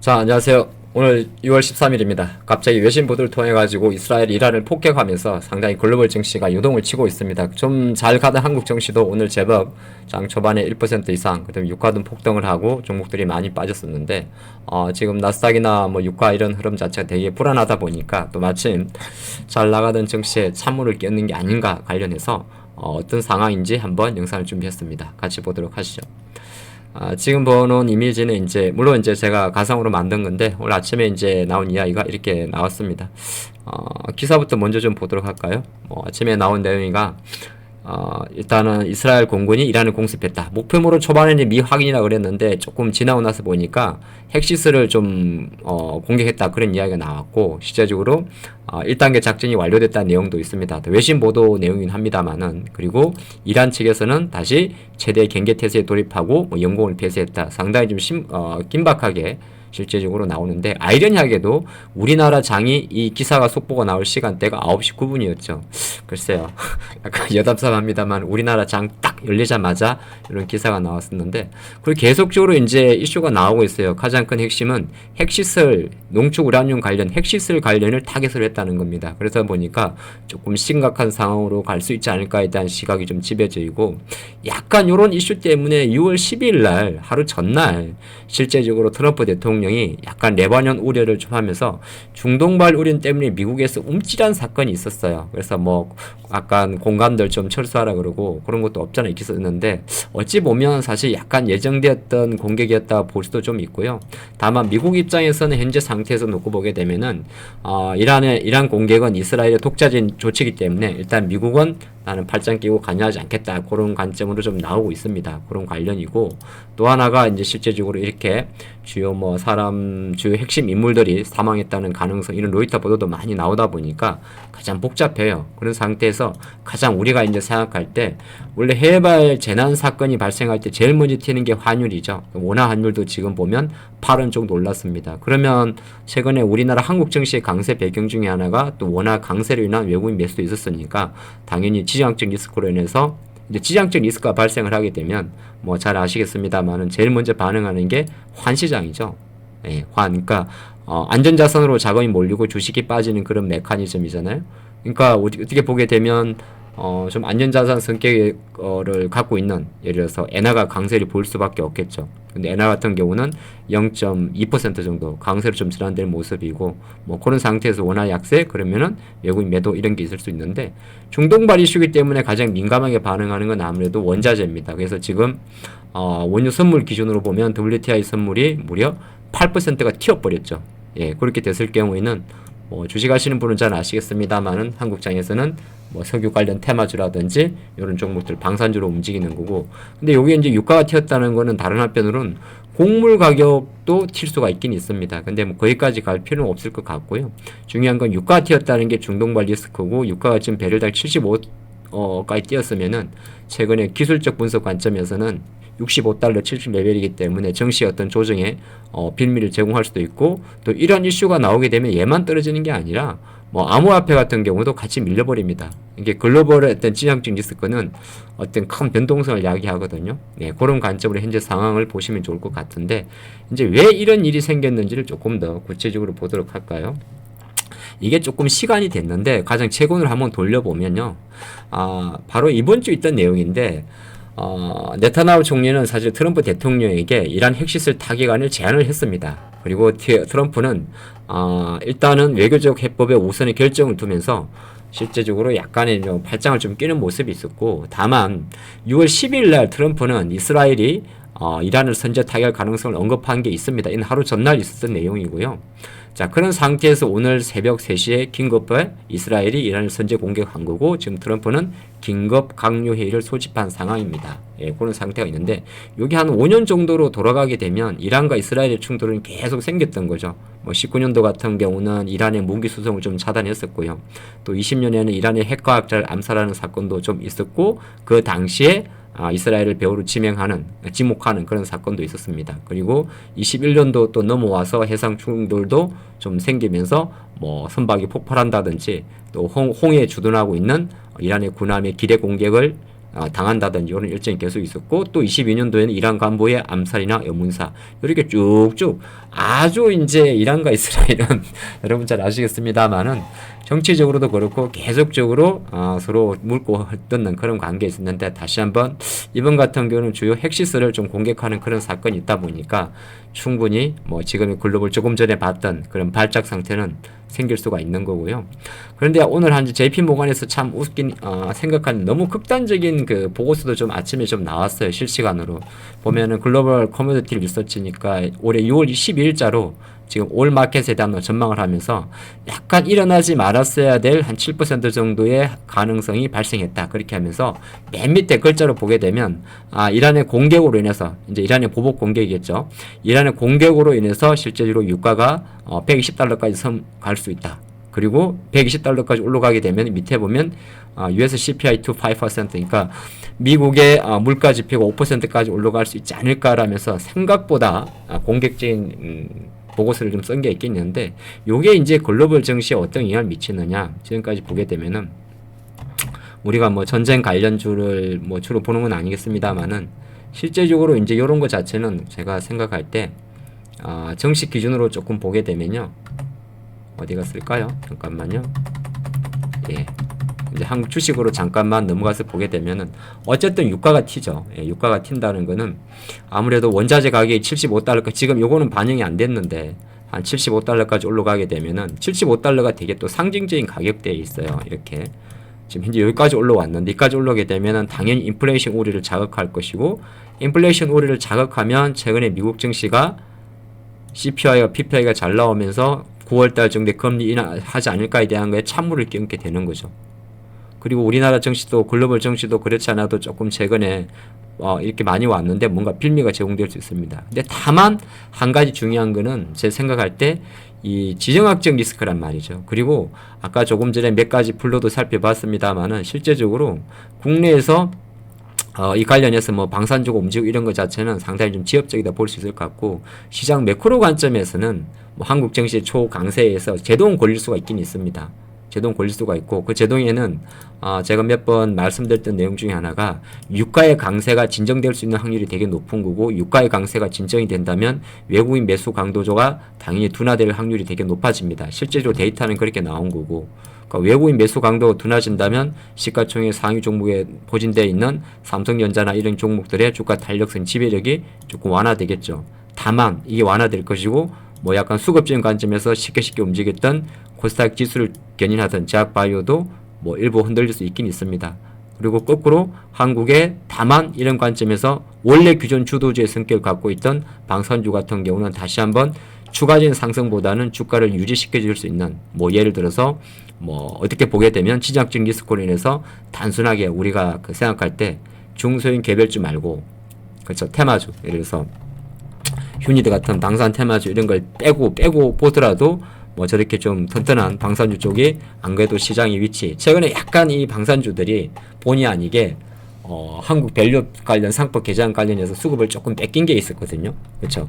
자, 안녕하세요. 오늘 6월 13일입니다. 갑자기 외신 보도를 통해 가지고 이스라엘 이란을 폭격하면서 상당히 글로벌 증시가 유동을 치고 있습니다. 좀 잘 가던 한국 증시도 오늘 제법 장 초반에 1% 이상, 그다음에 유가등 폭등을 하고 종목들이 많이 빠졌었는데 어, 지금 나스닥이나 뭐 유가 이런 흐름 자체가 되게 불안하다 보니까 또 마침 잘 나가던 증시에 찬물을 끼얹는 게 아닌가 관련해서 어, 어떤 상황인지 한번 영상을 준비했습니다. 같이 보도록 하시죠. 아, 지금 보는 이미지는 이제 물론 이제 제가 가상으로 만든 건데 오늘 아침에 이제 나온 이야기가 이렇게 나왔습니다. 어, 기사부터 먼저 좀 보도록 할까요? 뭐 아침에 나온 내용이가 어, 일단은 이스라엘 공군이 이란을 공습했다. 목표물은 초반에는 미확인이라 그랬는데 조금 지나고 나서 보니까 핵시설을 좀 어, 공격했다 그런 이야기가 나왔고 실제적으로 어, 1단계 작전이 완료됐다는 내용도 있습니다. 외신 보도 내용이긴 합니다만은 그리고 이란 측에서는 다시 최대 경계 태세에 돌입하고 뭐 영공을 폐쇄했다. 상당히 좀 심, 어, 긴박하게 실제적으로 나오는데 아이러니하게도 우리나라 장이 이 기사가 속보가 나올 시간대가 9시 9분이었죠. 글쎄요. 약간 여담삼합니다만 우리나라 장 딱 열리자마자 이런 기사가 나왔었는데 그리고 계속적으로 이제 이슈가 나오고 있어요. 가장 큰 핵심은 핵시설 농축 우라늄 관련 핵시설 관련을 타겟을 했다는 겁니다. 그래서 보니까 조금 심각한 상황으로 갈 수 있지 않을까에 대한 시각이 좀 지배적이고 약간 이런 이슈 때문에 6월 10일 날 하루 전날 실제적으로 트럼프 대통령 이 약간 레바논 우려를 좀 하면서 중동발 우려 때문에 미국에서 움찔한 사건이 있었어요. 그래서 뭐 약간 공간들 좀 철수하라 그러고 그런 것도 없잖아 있었는데 어찌 보면 사실 약간 예정되었던 공격이었다 볼 수도 좀 있고요. 다만 미국 입장에서는 현재 상태에서 놓고 보게 되면은 어, 이란의 이란 공격은 이스라엘의 독자적인 조치이기 때문에 일단 미국은 나는 팔짱 끼고 관여하지 않겠다 그런 관점으로 좀 나오고 있습니다. 그런 관련이고 또 하나가 이제 실제적으로 이렇게 주요 뭐 사람 주요 핵심 인물들이 사망했다는 가능성 이런 로이터 보도도 많이 나오다 보니까 가장 복잡해요. 그런 상태에서 가장 우리가 이제 생각할 때 원래 해발 재난 사건이 발생할 때 제일 먼저 튀는 게 환율이죠. 원화 환율도 지금 보면 8원 정도 올랐습니다. 그러면 최근에 우리나라 한국 증시의 강세 배경 중에 하나가 또 원화 강세로 인한 외국인 매수도 있었으니까 당연히 지정학적 리스크로 인해서 이제 지정학적 리스크가 발생을 하게 되면 뭐 잘 아시겠습니다만은 제일 먼저 반응하는 게 환시장이죠. 예, 환. 그러니까 어, 안전자산으로 자금이 몰리고 주식이 빠지는 그런 메커니즘이잖아요. 그러니까 어떻게 보게 되면 어, 좀 안전자산 성격을 갖고 있는 예를 들어서 엔화가 강세를 보일 수밖에 없겠죠. 근데 엔화 같은 경우는 0.2% 정도 강세로 좀 전환되는 모습이고 뭐 그런 상태에서 원화 약세 그러면은 외국인 매도 이런 게 있을 수 있는데 중동발 이슈기 때문에 가장 민감하게 반응하는 건 아무래도 원자재입니다. 그래서 지금 어, 원유 선물 기준으로 보면 WTI 선물이 무려 8%가 튀어버렸죠. 예, 그렇게 됐을 경우에는 뭐 주식하시는 분은 잘 아시겠습니다만은 한국장에서는 뭐 석유 관련 테마주라든지 이런 종목들 방산주로 움직이는 거고 근데 여기 이제 유가가 튀었다는 거는 다른 한편으로는 곡물 가격도 튈 수가 있긴 있습니다. 근데 뭐 거기까지 갈 필요는 없을 것 같고요. 중요한 건 유가가 튀었다는 게 중동발 리스크고 유가가 지금 배럴당 75 어까지 뛰었으면은 최근에 기술적 분석 관점에서는 65달러 70레벨이기 때문에 정시의 어떤 조정에 어, 빌미를 제공할 수도 있고 또 이런 이슈가 나오게 되면 얘만 떨어지는 게 아니라 뭐 암호화폐 같은 경우도 같이 밀려버립니다. 이게 글로벌의 어떤 지정적 리스크는 어떤 큰 변동성을 야기하거든요. 네, 그런 관점으로 현재 상황을 보시면 좋을 것 같은데 이제 왜 이런 일이 생겼는지를 조금 더 구체적으로 보도록 할까요? 이게 조금 시간이 됐는데 가장 최근으로 한번 돌려보면요. 아, 바로 이번 주 있던 내용인데 어, 네타나후 총리는 사실 트럼프 대통령에게 이란 핵시설 타격안을 제안을 했습니다. 그리고 티, 트럼프는 어, 일단은 외교적 해법에 우선의 결정을 두면서 실제적으로 약간의 좀 발장을 좀 끼는 모습이 있었고 다만 6월 10일 날 트럼프는 이스라엘이 어, 이란을 선제 타결 가능성을 언급한 게 있습니다. 이는 하루 전날 있었던 내용이고요. 자, 그런 상태에서 오늘 새벽 3시에 긴급에 이스라엘이 이란을 선제 공격한 거고 지금 트럼프는 긴급 강요 회의를 소집한 상황입니다. 예, 그런 상태가 있는데 여기 한 5년 정도로 돌아가게 되면 이란과 이스라엘의 충돌은 계속 생겼던 거죠. 뭐 19년도 같은 경우는 이란의 무기 수송을 좀 차단했었고요. 또 20년에는 이란의 핵과학자를 암살하는 사건도 좀 있었고 그 당시에 아, 이스라엘을 배후로 지명하는, 지목하는 그런 사건도 있었습니다. 그리고 21년도 또 넘어와서 해상 충돌도 좀 생기면서 뭐 선박이 폭발한다든지 또 홍, 홍해 주둔하고 있는 이란의 군함의 기대 공격을 어, 당한다든지 이런 일정이 계속 있었고 또 22년도에는 이란 간부의 암살이나 의문사 이렇게 쭉쭉 아주 이제 이란과 이스라엘은 여러분 잘 아시겠습니다만은 정치적으로도 그렇고 계속적으로 어, 서로 물고 뜯는 그런 관계에 있었는데 다시 한번 이번 같은 경우는 주요 핵시설을 좀 공격하는 그런 사건이 있다 보니까 충분히 뭐 지금 글로벌 조금 전에 봤던 그런 발작 상태는 생길 수가 있는 거고요. 그런데 오늘 한 JP 모간에서 참 웃긴 어, 생각한 너무 극단적인 그 보고서도 좀 아침에 좀 나왔어요 실시간으로 보면은 글로벌 커뮤니티 리서치니까 올해 6월 22일자로 지금 올 마켓에 대한 전망을 하면서 약간 일어나지 말았어야 될 한 7% 정도의 가능성이 발생했다. 그렇게 하면서 맨 밑에 글자로 보게 되면 아, 이란의 공격으로 인해서 이제 이란의 보복 공격이겠죠. 이란의 공격으로 인해서 실제로 유가가 어, 120달러까지 갈 수 있다. 그리고 120달러까지 올라가게 되면 밑에 보면 어, US CPI 2 5% 그러니까 미국의 어, 물가 지표가 5%까지 올라갈 수 있지 않을까라면서 생각보다 아, 공격적인 음, 보고서를 좀 쓴 게 있겠는데 요게 이제 글로벌 증시에 어떤 영향을 미치느냐 지금까지 보게 되면은 우리가 뭐 전쟁 관련주를 뭐 주로 보는 건 아니겠습니다만은 실제적으로 이제 요런 거 자체는 제가 생각할 때 아, 정식 기준으로 조금 보게 되면요 어디 갔을까요? 잠깐만요. 예. 한국 주식으로 잠깐만 넘어가서 보게 되면은 어쨌든 유가가 튀죠. 예, 유가가 튄다는 거는 아무래도 원자재 가격이 75달러까 지금 요거는 반영이 안 됐는데 한 75달러까지 올라가게 되면은 75달러가 되게 또 상징적인 가격대에 있어요. 이렇게 지금 현재 여기까지 올라왔는데 여기까지 올라오게 되면은 당연히 인플레이션 우려를 자극할 것이고 인플레이션 우려를 자극하면 최근에 미국 증시가 CPI와 PPI가 잘 나오면서 9월달 정도에 금리 인하하지 않을까에 대한 거에 찬물을 끼얹게 되는 거죠. 그리고 우리나라 정시도 글로벌 정시도 그렇지 않아도 조금 최근에 어, 이렇게 많이 왔는데 뭔가 빌미가 제공될 수 있습니다. 근데 다만 한 가지 중요한 거는 제 생각할 때 이 지정학적 리스크란 말이죠. 그리고 아까 조금 전에 몇 가지 플로도 살펴봤습니다만은 실제적으로 국내에서 어, 이 관련해서 뭐 방산주가 움직이고 이런 것 자체는 상당히 좀 지엽적이다 볼 수 있을 것 같고 시장 매크로 관점에서는 뭐 한국 증시 초강세에서 제동 걸릴 수가 있긴 있습니다. 제동 걸릴 수가 있고 그 제동에는 어, 제가 몇 번 말씀드렸던 내용 중에 하나가 유가의 강세가 진정될 수 있는 확률이 되게 높은 거고 유가의 강세가 진정이 된다면 외국인 매수 강도조가 당연히 둔화될 확률이 되게 높아집니다. 실제로 데이터는 그렇게 나온 거고 그러니까 외국인 매수 강도가 둔화진다면 시가총액 상위 종목에 포진되어 있는 삼성전자나 이런 종목들의 주가 탄력성 지배력이 조금 완화되겠죠. 다만 이게 완화될 것이고 뭐 약간 수급적인 관점에서 쉽게 쉽게 움직였던 코스닥 지수를 견인하던 제약 바이오도 뭐 일부 흔들릴 수 있긴 있습니다. 그리고 거꾸로 한국의 다만 이런 관점에서 원래 규전 주도주의 성격을 갖고 있던 방산주 같은 경우는 다시 한번 추가적인 상승보다는 주가를 유지시켜 줄 수 있는 뭐 예를 들어서 뭐 어떻게 보게 되면 지정학적 리스크로 인해서 단순하게 우리가 그 생각할 때 중소형 개별주 말고 그렇죠 테마주 예를 들어서 휴니드 같은 방산 테마주 이런 걸 빼고 빼고 보더라도 뭐 저렇게 좀 튼튼한 방산주 쪽이 안 그래도 시장의 위치 최근에 약간 이 방산주들이 본의 아니게 어, 한국 밸류 관련 상법 개정 관련해서 수급을 조금 뺏긴 게 있었거든요. 그렇죠?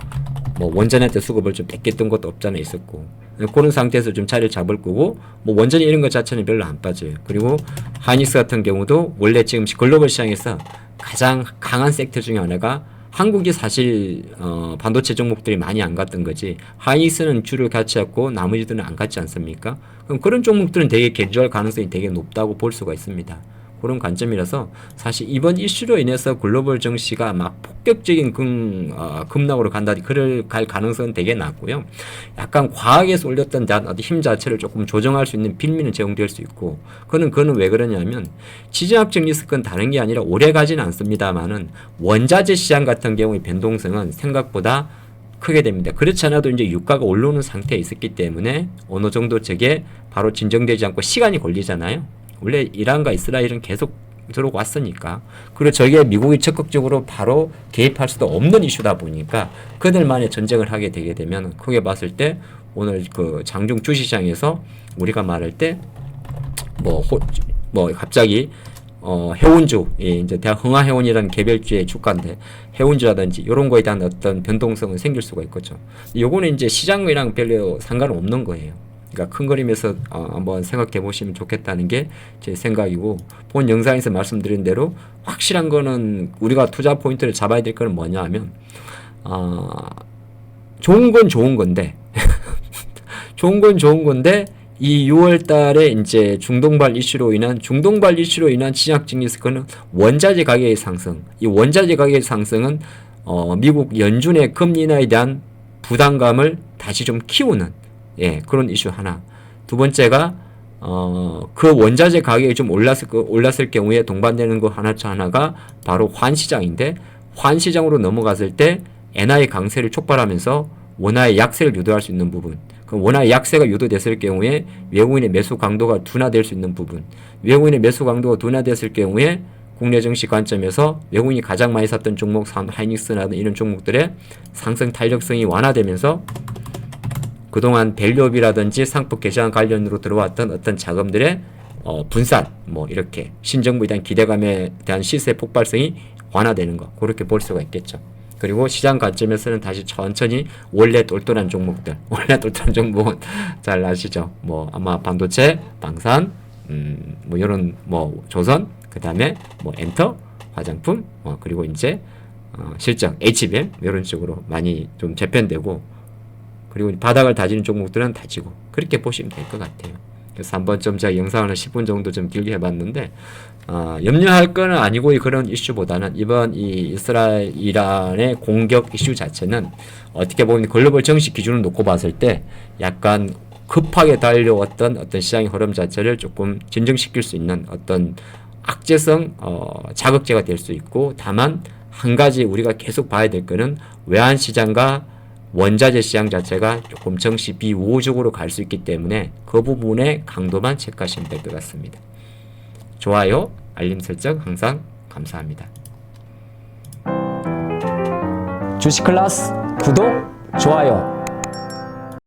뭐 원전한테 수급을 좀 뺏겼던 것도 없잖아 있었고 그런 상태에서 좀 자리를 잡을 거고 뭐 원전 이런 것 자체는 별로 안 빠져요. 그리고 하이닉스 같은 경우도 원래 지금 글로벌 시장에서 가장 강한 섹터 중에 하나가 한국이 사실 어, 반도체 종목들이 많이 안 갔던 거지 하이닉스는 주를 같이 했고 나머지들은 안 갔지 않습니까? 그럼 그런 종목들은 되게 개조할 가능성이 되게 높다고 볼 수가 있습니다. 그런 관점이라서 사실 이번 이슈로 인해서 글로벌 증시가 막 폭격적인 금, 어, 급락으로 간다 그럴 갈 가능성은 되게 낮고요. 약간 과하게 올렸던 힘 자체를 조금 조정할 수 있는 빌미는 제공될 수 있고 그는 그는 왜 그러냐면 지정학적 리스크는 다른 게 아니라 오래 가지는 않습니다만은 원자재 시장 같은 경우의 변동성은 생각보다 크게 됩니다. 그렇지 않아도 이제 유가가 올라오는 상태에 있었기 때문에 어느 정도 저게 바로 진정되지 않고 시간이 걸리잖아요. 원래 이란과 이스라엘은 계속 들어오고 왔으니까. 그리고 저게 미국이 적극적으로 바로 개입할 수도 없는 이슈다 보니까 그들만의 전쟁을 하게 되게 되면 크게 봤을 때 오늘 그 장중 주시장에서 우리가 말할 때뭐 뭐 갑자기 어, 해운주, 예, 이제 대학 흥하해운이라는 개별주의 주가인데, 해운주라든지, 이런 거에 대한 어떤 변동성은 생길 수가 있겠죠. 요거는 이제 시장이랑 별로 상관없는 거예요. 그러니까 큰 그림에서 어, 한번 생각해 보시면 좋겠다는 게 제 생각이고 본 영상에서 말씀드린 대로 확실한 거는 우리가 투자 포인트를 잡아야 될 거는 뭐냐 하면 어, 좋은 건 좋은 건데 좋은 건 좋은 건데 이 6월 달에 이제 중동발 이슈로 인한 중동발 이슈로 인한 지약 증리스크는 원자재 가격의 상승. 이 원자재 가격의 상승은 어 미국 연준의 금리 인하에 대한 부담감을 다시 좀 키우는 예, 그런 이슈 하나. 두 번째가 어, 그 원자재 가격이 좀 올랐을, 거- 올랐을 경우에 동반되는 거 하나 차 하나가 바로 환 시장인데 환 시장으로 넘어갔을 때 엔화의 강세를 촉발하면서 원화의 약세를 유도할 수 있는 부분. 그 원화의 약세가 유도됐을 경우에 외국인의 매수 강도가 둔화될 수 있는 부분. 외국인의 매수 강도가 둔화됐을 경우에 국내 증시 관점에서 외국인이 가장 많이 샀던 종목 산 하이닉스나 이런 종목들의 상승 탄력성이 완화되면서 그동안 밸류업이라든지 상품 개시한 관련으로 들어왔던 어떤 자금들의 어, 분산 뭐 이렇게 신정부에 대한 기대감에 대한 시세 폭발성이 완화되는 거 그렇게 볼 수가 있겠죠. 그리고 시장 관점에서는 다시 천천히 원래 똘똘한 종목들 원래 똘똘한 종목은 잘 아시죠. 뭐 아마 반도체, 방산, 음, 뭐 이런 뭐 조선 그 다음에 뭐 엔터, 화장품, 어, 그리고 이제 어, 실적, HBM 이런 쪽으로 많이 좀 재편되고 그리고 바닥을 다지는 종목들은 다지고 그렇게 보시면 될 것 같아요. 그래서 한번 좀 제가 영상을 한 10분 정도 좀 길게 해봤는데 어, 염려할 거는 아니고 이 그런 이슈보다는 이번 이 이스라엘 이란의 공격 이슈 자체는 어떻게 보면 글로벌 정식 기준을 놓고 봤을 때 약간 급하게 달려왔던 어떤 시장의 흐름 자체를 조금 진정시킬 수 있는 어떤 악재성 어, 자극제가 될 수 있고 다만 한 가지 우리가 계속 봐야 될 거는 외환 시장과 원자재 시장 자체가 조금 정시 비우호적으로 갈 수 있기 때문에 그 부분의 강도만 체크하시면 될 것 같습니다. 좋아요, 알림 설정 항상 감사합니다. 주식 클래스 구독, 좋아요